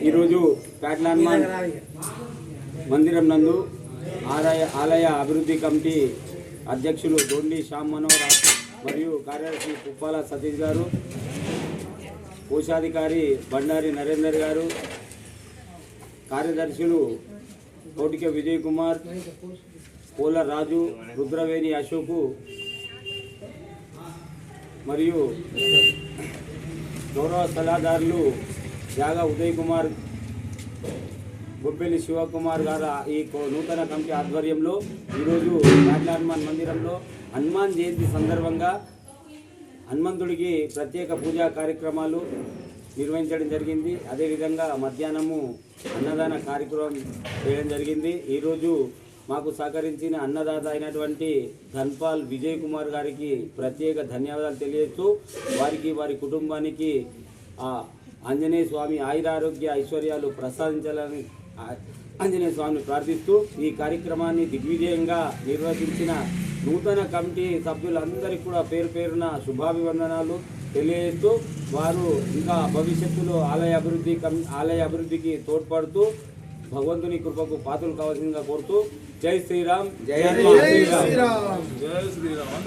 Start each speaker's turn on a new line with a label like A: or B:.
A: ఈరోజు ప్యాట్లాన్మాన్ మందిరం నందు ఆలయ ఆలయ అభివృద్ధి కమిటీ అధ్యక్షులు దొండి శ్యామ్ మనోహర్ మరియు కార్యదర్శి కుప్పాల సతీష్ గారు కోశాధికారి బండారి నరేందర్ గారు కార్యదర్శులు కోటిక విజయ్ కుమార్ పోల రాజు రుద్రవేణి అశోకు మరియు గౌరవ సలహాదారులు జాగా ఉదయ్ కుమార్ బొబ్బెల్లి శివకుమార్ గారు ఈ కో- నూతన కమిటీ ఆధ్వర్యంలో ఈరోజు రాట్ల హనుమాన్ మందిరంలో హనుమాన్ జయంతి సందర్భంగా హనుమంతుడికి ప్రత్యేక పూజా కార్యక్రమాలు నిర్వహించడం జరిగింది. అదేవిధంగా మధ్యాహ్నము అన్నదాన కార్యక్రమం చేయడం జరిగింది. ఈరోజు మాకు సహకరించిన అన్నదాత అయినటువంటి ధన్పాల్ విజయ్ కుమార్ గారికి ప్రత్యేక ధన్యవాదాలు తెలియజేస్తూ వారికి వారి కుటుంబానికి ఆంజనేయ స్వామి ఆయురారోగ్య ఐశ్వర్యాలు ప్రసాదించాలని ఆంజనేయ స్వామిని ప్రార్థిస్తూ ఈ కార్యక్రమాన్ని దిగ్విజయంగా నిర్వహించిన నూతన కమిటీ సభ్యులందరికీ కూడా పేరు పేరున శుభాభివందనాలు తెలియజేస్తూ వారు ఇంకా భవిష్యత్తులో ఆలయ అభివృద్ధి కమి ఆలయ అభివృద్ధికి తోడ్పడుతూ భగవంతుని కృపకు పాత్రలు కావాల్సిందిగా కోరుతూ జై శ్రీరామ్. జై శ్రీరామ్.